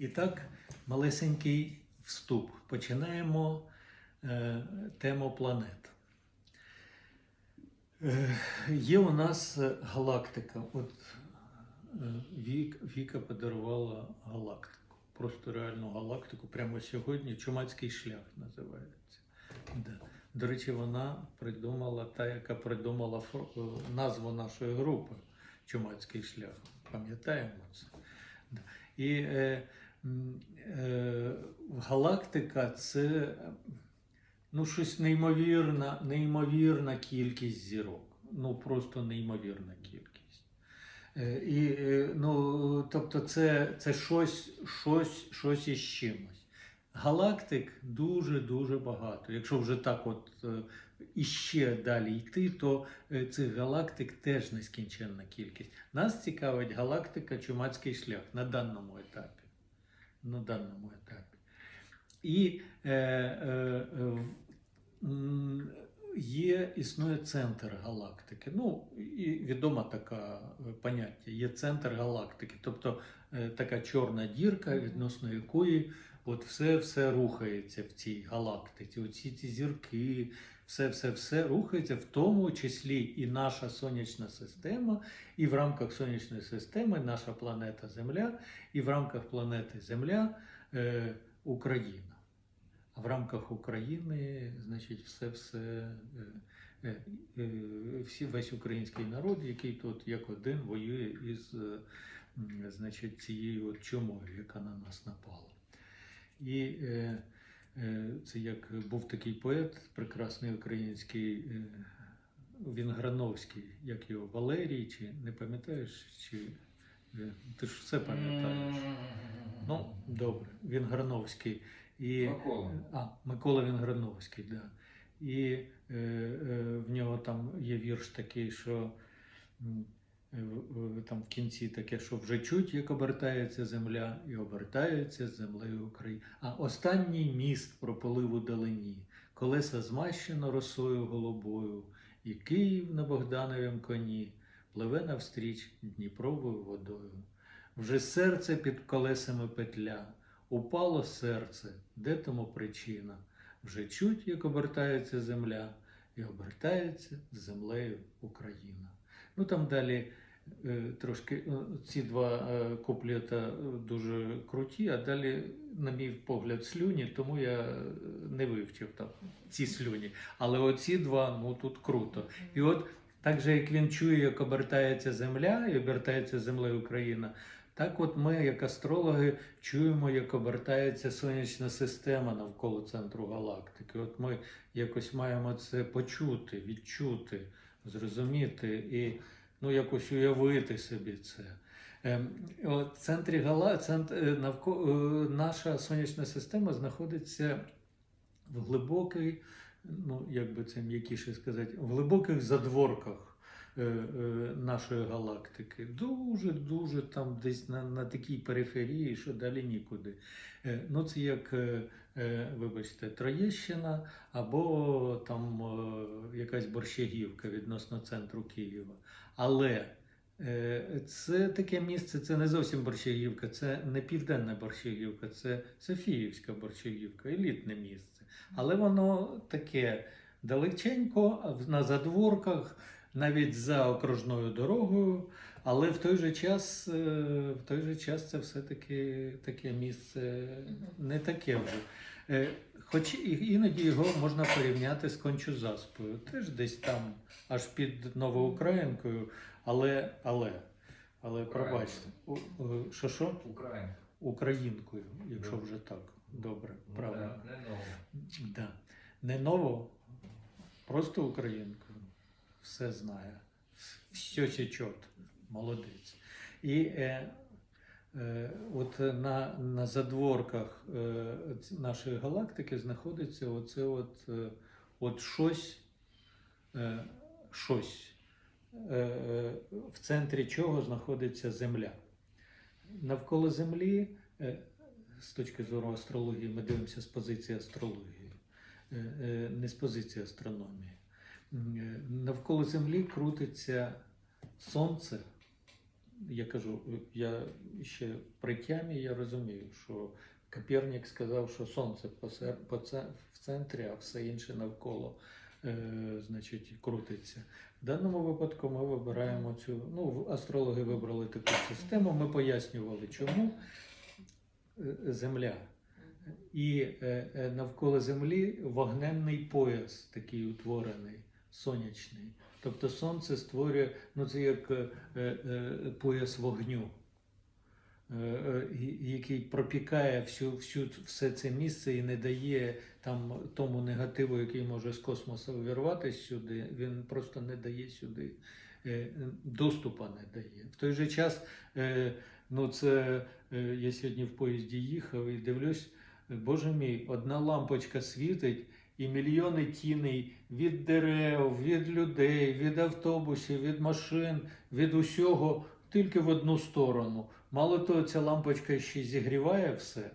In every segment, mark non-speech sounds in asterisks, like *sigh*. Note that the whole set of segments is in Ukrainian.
І так, малесенький вступ. Починаємо е, тему планет. Е, є у нас галактика. От е, Вік, Віка подарувала галактику. Просто реальну галактику. Прямо сьогодні Чумацький шлях називається. Да. До речі, вона придумала та, яка придумала е, назву нашої групи Чумацький шлях. Пам'ятаємо це? Да. І е, галактика це ну, щось неймовірна, неймовірна кількість зірок. Ну, просто неймовірна кількість. Е, І, е, ну, тобто, це, це щось, щось, щось із чимось. Галактик дуже-дуже багато. Якщо вже так от е, іще далі йти, то е, цих галактик теж нескінченна кількість. Нас цікавить галактика Чумацький шлях на даному етапі. На даному етапі. І е, е, е, є, існує центр галактики. Ну, і відома така е, поняття. Є центр галактики, тобто е, така чорна дірка, відносно якої от все, все рухається в цій галактиці. Оці ці зірки, все, все, все рухається, в тому числі і наша сонячна система, і в рамках сонячної системи наша планета Земля, і в рамках планети Земля е, Україна. А в рамках України, значить, все, все, е, е, е, всі, весь український народ, який тут як один воює із значить, цією от чумою, яка на нас напала. І е, це як був такий поет, прекрасний український е, Вінграновський, як його Валерій, чи не пам'ятаєш, чи е, ти ж все пам'ятаєш. Ну, добре, Вінграновський. І, Микола. а, Микола Вінграновський, да. І е, е, в нього там є вірш такий, що е, там в кінці таке, що вже чуть, як обертається земля, і обертається землею Україна. А останній міст пропалив у далині, колеса змащено росою голубою, і Київ на Богдановім коні пливе навстріч Дніпровою водою. Вже серце під колесами петля, упало серце, де тому причина? Вже чуть, як обертається земля, і обертається землею Україна. Ну там далі трошки е, ці два е, куплета е, дуже круті, а далі, на мій погляд, слюні, тому я е, не вивчив там ці слюні. Але оці два, ну тут круто. І от так же, як він чує, як обертається земля і обертається землею Україна, так от ми, як астрологи, чуємо, як обертається сонячна система навколо центру галактики. От ми якось маємо це почути, відчути, зрозуміти і ну, якось уявити собі це. Ем, в центрі гала... центр... е, навко... е, наша сонячна система знаходиться в глибокій, ну як би це м'якіше сказати, в глибоких задворках е, нашої галактики. Дуже, дуже там десь на, на такій периферії, що далі нікуди. Ну, це як, вибачте, Троєщина або там якась борщагівка відносно центру Києва. Але е, це таке місце, це не зовсім борщагівка, це не південна борщагівка, це Софіївська борщагівка, елітне місце. Але воно таке далеченько, на задворках, навіть за окружною дорогою. Але в той же час, е, в той же час це все-таки таке місце не таке вже. Е, Хоч іноді його можна порівняти з Кончузаспою, теж десь там, аж під Новоукраїнкою, але, але, але пробачте, що що? Україна. Українкою, якщо вже так. Добре, Ну, правильно. да, Не ново. Да. Не ново, просто українкою. Все знає. Все сечет. Молодець. І е, е, от на, на задворках е, нашої галактики знаходиться оце от, е, от щось, е, щось, е, е, в центрі чого знаходиться Земля. Навколо Землі, е, з точки зору астрології, ми дивимося з позиції астрології, е, е, не з позиції астрономії. Е, Навколо Землі крутиться Сонце, я кажу, я ще при тямі я розумію, що Копернік сказав, що сонце в центрі, а все інше навколо е, значить, крутиться. В даному випадку ми вибираємо цю. Ну, астрологи вибрали таку систему. Ми пояснювали, чому Е, Земля. І навколо Землі вогненний пояс такий утворений, сонячний. Тобто сонце створює, ну це як е, е, пояс вогню, е, е, який пропікає всю, всю, все це місце і не дає там тому негативу, який може з космосу вирватися сюди, він просто не дає сюди е, доступу не дає. В той же час, е, ну це е, я сьогодні в поїзді їхав і дивлюсь, Боже мій, одна лампочка світить, і мільйони тіней від дерев, від людей, від автобусів, від машин, від усього тільки в одну сторону. Мало того, ця лампочка ще зігріває все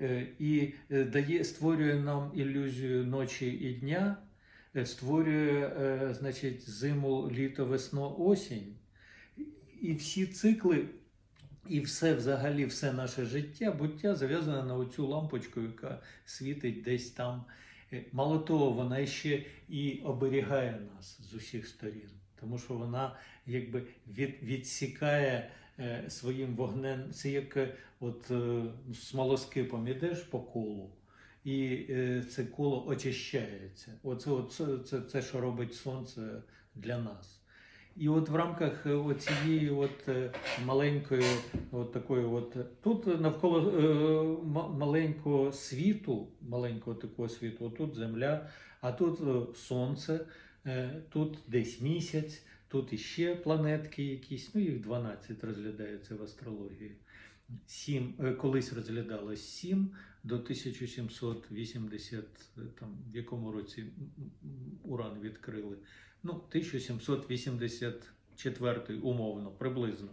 е, і е, дає, створює нам ілюзію ночі і дня, е, створює, значить, зиму, літо, весну, осінь. І всі цикли, і все взагалі, все наше життя, буття зав'язане на оцю лампочку, яка світить десь там. Е, Мало того, вона ще і оберігає нас з усіх сторін, тому що вона якби від, відсікає е, своїм вогнем. Це як е, от е, смолоскипом ідеш по колу, і е, це коло очищається. Оце, оце, це, це, що робить сонце для нас. І от в рамках е, цієї от е, маленької, от такої, от тут навколо е, маленького світу, маленького такого світу, тут земля, а тут е, сонце, е, тут десь місяць, тут іще планетки якісь, ну їх 12 розглядається в астрології. Сім, е, колись розглядалось 7 до 1780, е, там, в якому році уран відкрили. Ну, 1784 умовно, приблизно.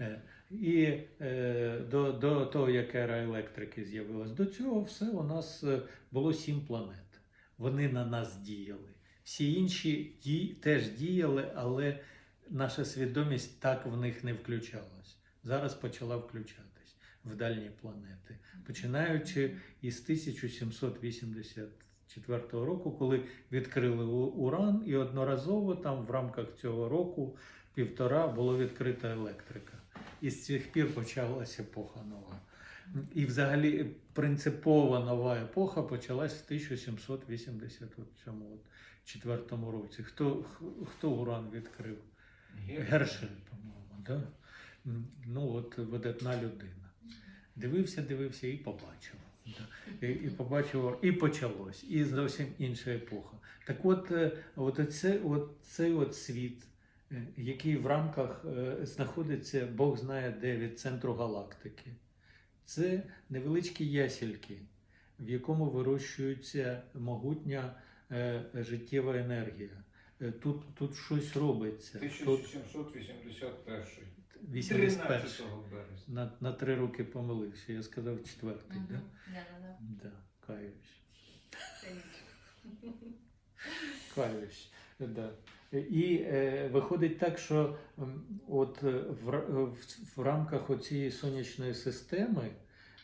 Е, І е, до, до того, як ера електрики з'явилась, до цього все у нас е, було сім планет. Вони на нас діяли. Всі інші ді, теж діяли, але наша свідомість так в них не включалась. Зараз почала включатись в дальні планети, починаючи із 1784 року, коли відкрили Уран, і одноразово там в рамках цього року півтора було відкрита електрика. І з цих пір почалася епоха нова. І взагалі принципова нова епоха почалась в 1784 році. Хто, хто Уран відкрив? Гершель, по-моєму, да? Ну, от видатна людина. Дивився, дивився і побачив. І і побачив, і почалось, і зовсім інша епоха. Так от, е, от оце, от цей от світ, е, який в рамках е, знаходиться, Бог знає, де від центру галактики, це невеличкі ясільки, в якому вирощується могутня життєва енергія. Тут тут щось робиться. 1781. 13 на, на три роки помилився. Я сказав четвертий, Мгм. да? Да-да-да. Да, каюсь. Каюсь. Да. І е, виходить так, що от е, в, е, в, в рамках оцієї сонячної системи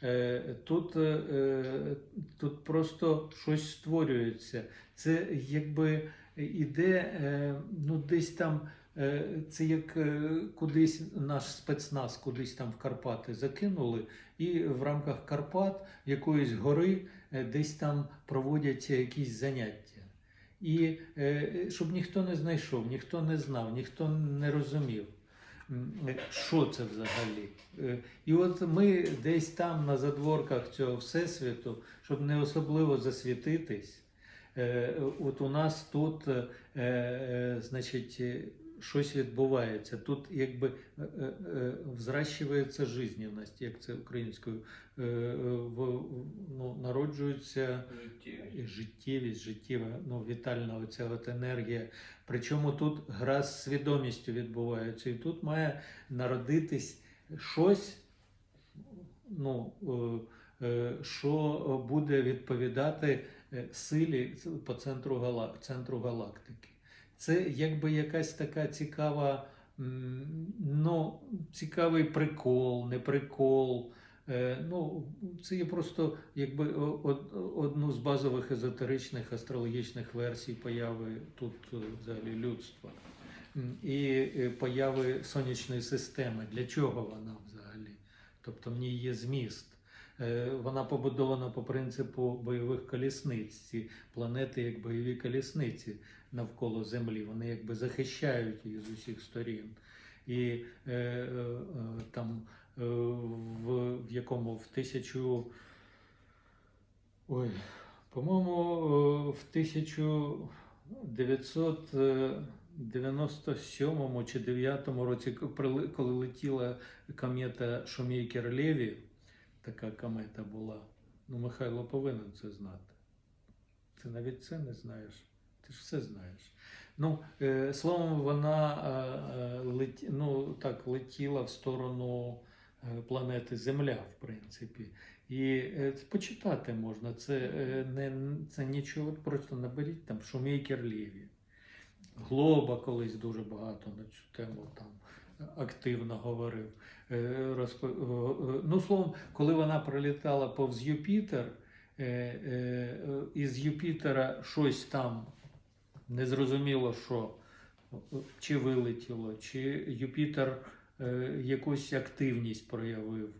е, тут, е, е, тут просто щось створюється. Це якби іде е, ну, десь там е, Це як е, кудись наш спецназ, кудись там в Карпати закинули, і в рамках Карпат якоїсь гори е, десь там проводяться якісь заняття. І щоб ніхто не знайшов, ніхто не знав, ніхто не розумів, що це взагалі. І от ми десь там на задворках цього всесвіту, щоб не особливо засвітитись, от у нас тут, значить, щось відбувається. Тут якби е, е, е, взращується жизненність, як це українською, ну, народжується Життєві. життєвість, життєва, ну, вітальна оця от енергія. Причому тут гра з свідомістю відбувається. І тут має народитись щось, ну, що буде відповідати силі по центру галактики. Це якби якась така цікава ну, цікавий прикол, не прикол. Е, Ну, це є просто якби одну з базових езотеричних астрологічних версій появи тут е, взагалі людства. І е, появи сонячної системи. Для чого вона взагалі? Тобто в ній є зміст. Вона побудована по принципу бойових колісниць. Ці планети як бойові колісниці навколо Землі. Вони якби захищають її з усіх сторін. І е, е, е, там е, в, в якому в тисячу. Ой, по-моєму, е, в 1997 чи 9 році, коли летіла комета Шумейкер Леві, така комета була. Ну, Михайло повинен це знати. Ти навіть це не знаєш. Ти ж все знаєш. Ну, е, словом, вона е, е, ну, так, летіла в сторону планети Земля, в принципі. І почитати можна. Це, не, це нічого, просто наберіть там Шумейкер Леві. Глоба колись дуже багато на цю тему там активно говорив. Ну, словом, коли вона пролітала повз Юпітер, із Юпітера щось там незрозуміло, що е, чи вилетіло, чи Юпітер е, якусь активність проявив.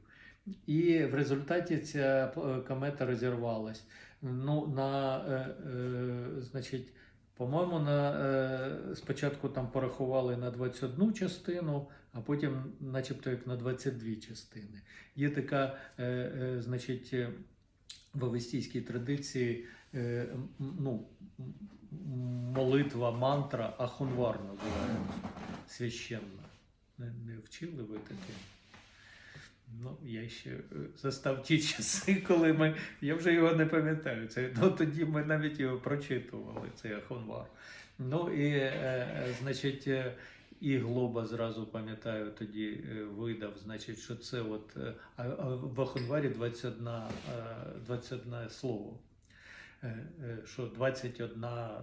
І в результаті ця е, комета розірвалась. Ну, на, е, е, значить, по-моєму, на, е, спочатку там порахували на 21 частину, а потім, начебто, як на 22 частини. Є така, е, е, значить, в авестійській традиції е, ну, молитва, мантра Ахунвар називається священна. Не, не вчили ви таке? Ну, я ще е, застав ті часи, коли ми. Я вже його не пам'ятаю. Це, ну, тоді ми навіть його прочитували, цей Ахунвар. Ну і, е, е, значить, і Глоба зразу пам'ятаю, тоді е, видав, значить, що це от е, в Ахунварі 21, е, 21 слово. Е, е, Що 21,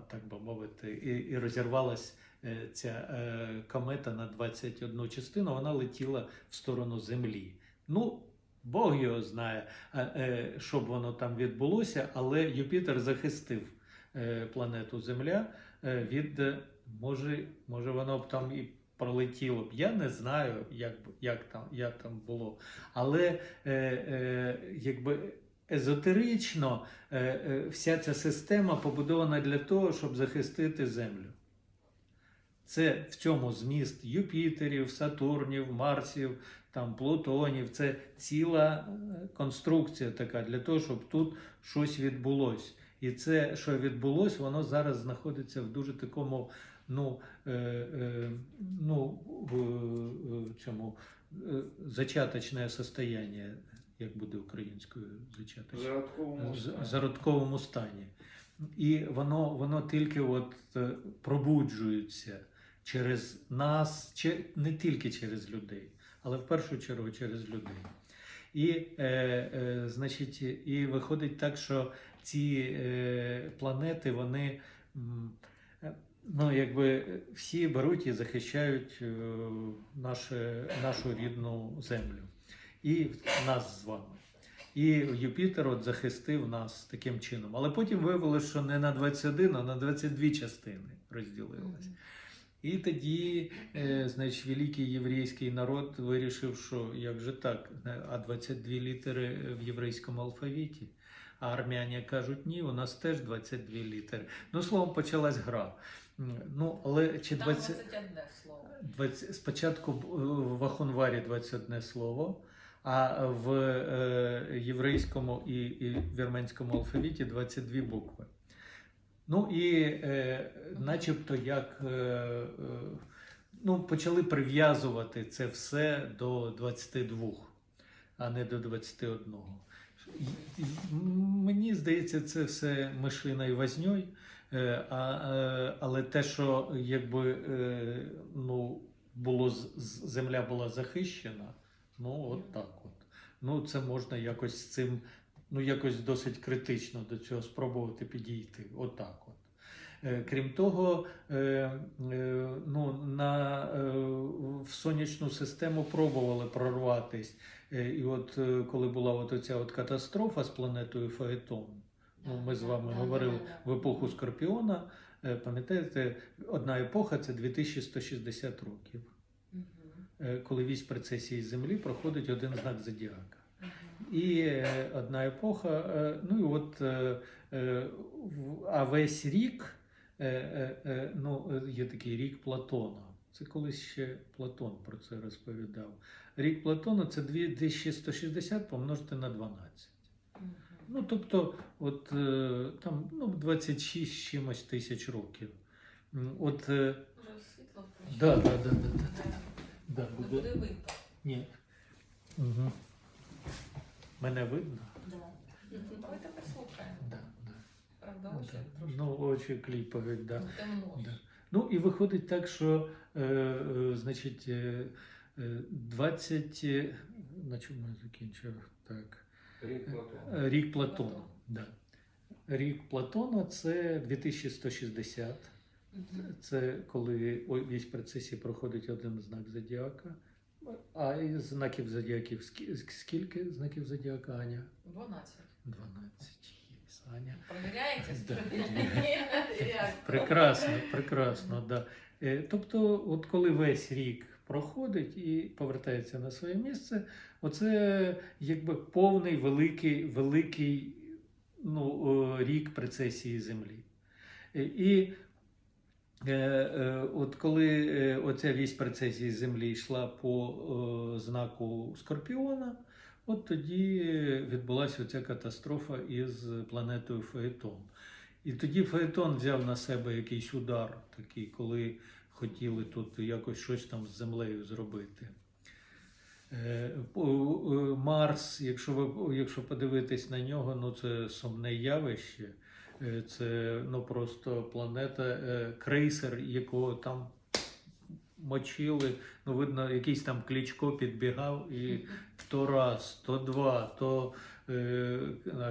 так би мовити, і, і розірвалась ця комета на 21 частину, вона летіла в сторону Землі. Ну, Бог його знає, що б воно там відбулося, але Юпітер захистив планету Земля від, може, може воно б там і пролетіло б. Я не знаю, як, як, там, як там було. Але е, е, якби езотерично е, е, вся ця система побудована для того, щоб захистити Землю. Це в цьому зміст Юпітерів, Сатурнів, Марсів, там, Плутонів. Це ціла е, конструкція така для того, щоб тут щось відбулося. І це, що відбулося, воно зараз знаходиться в дуже такому, ну, е, е, ну в, е, цьому е, зачаточне состояние, як буде українською зачаточне Зародковому зародковому стані. І воно, воно тільки от е, пробуджується через нас, не тільки через людей, але в першу чергу через людей. І, е, е, значить, і виходить так, що ці е, планети, вони ну, якби всі беруть і захищають е, наше, нашу рідну землю і нас з вами. І Юпітер от захистив нас таким чином. Але потім виявилося, що не на 21, а на 22 частини розділилось. І тоді, е, значить, великий єврейський народ вирішив, що як же так, Е, а 22 літери в єврейському алфавіті. А армяні кажуть, ні, у нас теж 22 літери. Ну, словом, почалась гра. М, Ну, але чи 20... 21 слово. 20, спочатку в Ахунварі 21 слово, а в е, єврейському і, і вірменському алфавіті 22 букви. Ну і е, начебто як е, е, ну, почали прив'язувати це все до 22, а не до 21. І- і Мені здається, це все мишиною возньою. Е, е, але те, що якби е, ну, було земля була захищена, ну от так от. Ну, це можна якось з цим, ну якось досить критично до цього спробувати підійти. Отак от. Крім того, ну, на, в сонячну систему пробували прорватись. Е, І от е, коли була от оця от катастрофа з планетою Фаетон, ну, ми з вами говорили в епоху Скорпіона, е, пам'ятаєте, одна епоха це 2160 років, коли вісь прецесії Землі проходить один знак зодіака. І одна епоха, ну і от а весь рік, ну, є такий рік Платона. Це колись ще Платон про це розповідав. Рік Платона це 2160 помножити на 12. Ну, тобто, от е, там ну, 26 з чимось тисяч років. От, е, Уже світло да, да, да, да, да, буде. буде видно. Ні. Угу. Мене видно? Да. Давайте послухаємо. Да, да. Правда, очі да. трошки Ну, очі кліпають, да. ну, темно. Да. Ну і виходить так, що е, е, значить, е, е, 20, е, на чому я закінчив? Так. Рік Платона. Е, Рік Платона. Платон. Да. Рік Платона це 2160. Мгм. Це коли о- весь процесі проходить один знак зодіака. А знаків зодіаків скільки знаків зодіака, Аня? 12. 12 є, Аня. Проверяєте? *laughs* Прекрасно, прекрасно, да. Е, Тобто, от коли весь рік проходить і повертається на своє місце, оце якби повний великий, великий ну, рік прецесії Землі. Е, І е, от коли оця вісь прецесії Землі йшла по знаку Скорпіона, от тоді відбулася оця катастрофа із планетою Фаетон. І тоді Фаетон взяв на себе якийсь удар, такий, коли хотіли тут якось щось там з землею зробити. Е, е, Марс, якщо ви якщо подивитись на нього, ну це сумне явище. Е, Це ну просто планета, крейсер, якого там мочили. Ну, видно, якийсь там клічко підбігав і то раз, то два, то е,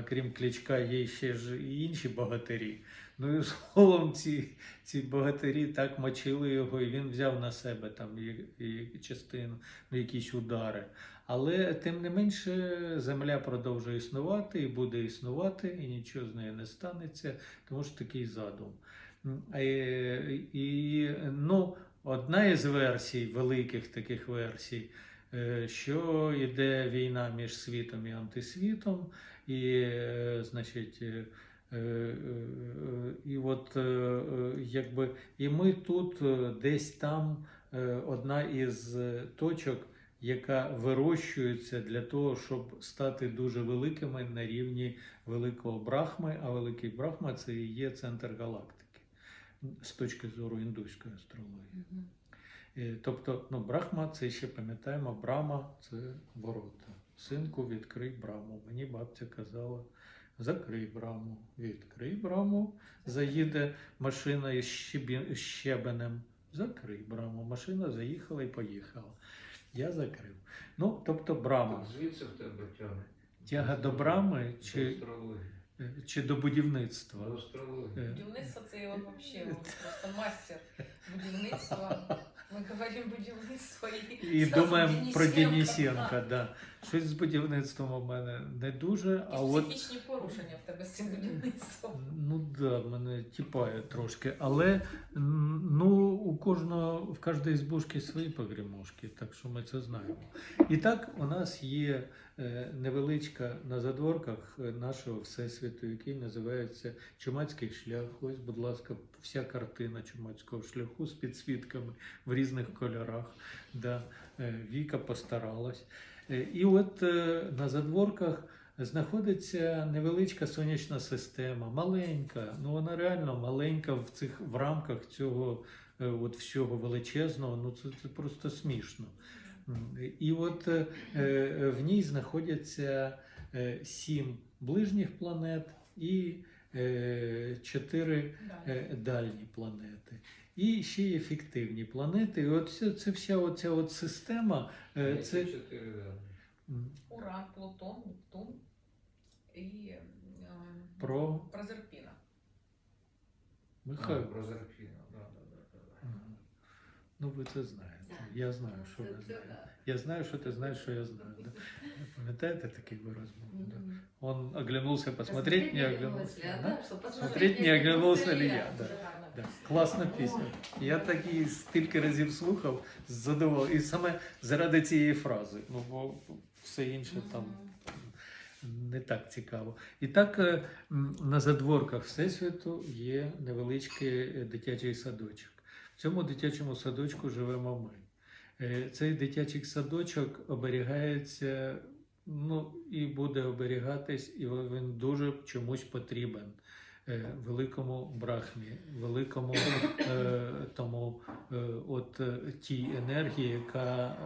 крім клічка є ще ж і інші богатирі. Ну і словом, ці, ці богатирі так мочили його, і він взяв на себе там і, і частину, ну, якісь удари. Але тим не менше земля продовжує існувати і буде існувати, і нічого з нею не станеться, тому що такий задум. М, е, І, ну, одна із версій, великих таких версій, е, що йде війна між світом і антисвітом, і, е, значить, е, і от якби і ми тут десь там одна із точок, яка вирощується для того, щоб стати дуже великими на рівні великого брахми, а великий брахма це і є центр галактики з точки зору індуської астрології. Тобто, ну, Брахма, це ще пам'ятаємо, Брама це ворота. Синку, відкрий браму. Мені бабця казала: закрий браму, відкрий браму, заїде машина із щебенем. Закрий браму. Машина заїхала і поїхала. Я закрив. Ну, тобто, брама. Звідси в тебе тягне. Тяга до брами чи, астрології. Чи до будівництва? До астрології. Е, Будівництво це я вообще он просто мастер будівництва. Ми говоримо будівництво і, І думаємо про. Денисенка, да. Щось з будівництвом у мене не дуже, а от психічні порушення в тебе з цим будівництвом. Ну да, мене тіпає трошки. Але ну, у кожного в кожної збушки свої погремушки, так що ми це знаємо. І так у нас є е, невеличка на задворках е, нашого всесвіту, який називається Чумацький шлях. Ось, будь ласка, вся картина чумацького шляху з підсвітками в різних кольорах. Да. е, Віка постаралась. Е, І от е, на задворках знаходиться невеличка сонячна система, маленька, ну вона реально маленька в цих в рамках цього от всього величезного. Ну це, це просто смішно. І от в ній знаходяться сім ближніх планет і чотири е, дальні планети. І ще є фіктивні планети. І от це, це вся оця от система. е, Це, чотири? М, Уран, Плутон, Нептун і е, Про? Прозерпіна. Михайло. про Зарфіна, да, да, да, да. Ну, ви це знаєте. Да. Я знаю, що Це- ви це знаєте. Я знаю, що ти знаєш, що я знаю. Да? Пам'ятаєте такий ви розмову? Да? Он оглянулся, посмотреть, не оглянулся. Да? да, что Смотреть, не оглянулся ли я. Да. Да. Класна пісня. Я так її стільки разів слухав з задоволенням. І саме заради цієї фрази. Ну, бо все інше там не так цікаво. І так е, на задворках Всесвіту є невеличкий е, дитячий садочок. В цьому дитячому садочку живемо ми. Е, Цей дитячий садочок оберігається, ну і буде оберігатись, і він дуже чомусь потрібен е, великому брахмі, великому е, тому от тій енергії, яка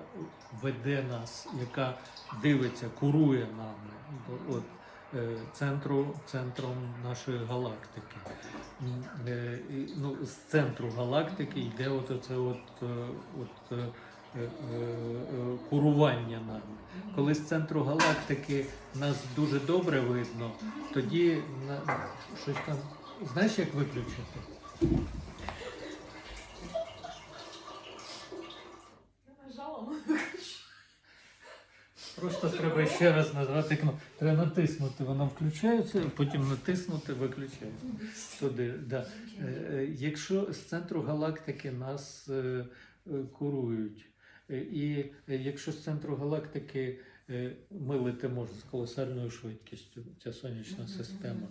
веде нас, яка дивиться, курує нами. От, Центру, центром нашої галактики. Ну, з центру галактики йде от оце от, от, курування нами. Коли з центру галактики нас дуже добре видно, тоді на, щось там. Знаєш, як виключити? Просто треба ще раз нажати кнопку. Треба натиснути, воно включається, потім натиснути, виключається. Туди, да. Е, е, Якщо з центру галактики нас е, е, курують, е, і е, якщо з центру галактики е, ми летимо з колосальною швидкістю, ця сонячна система.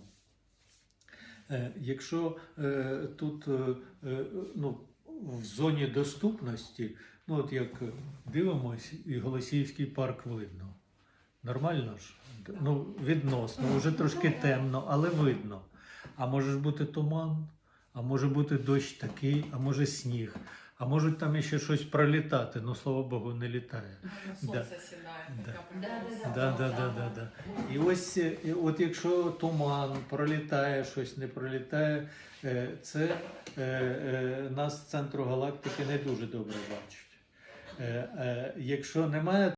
Е, Якщо е, тут е, е, ну, в зоні доступності, ну от як дивимось, і Голосіївський парк видно. Нормально ж? Ну, відносно, вже трошки темно, але видно. А може ж бути туман, а може бути дощ такий, а може сніг, а можуть там ще щось пролітати, але слава Богу, не літає. Сонце сідає. Да. така Да, да, прикольна. Да, да, да, да, да. І ось е, і от якщо туман пролітає, щось не пролітає, е, це е, нас з центру галактики не дуже добре бачить. Якщо немає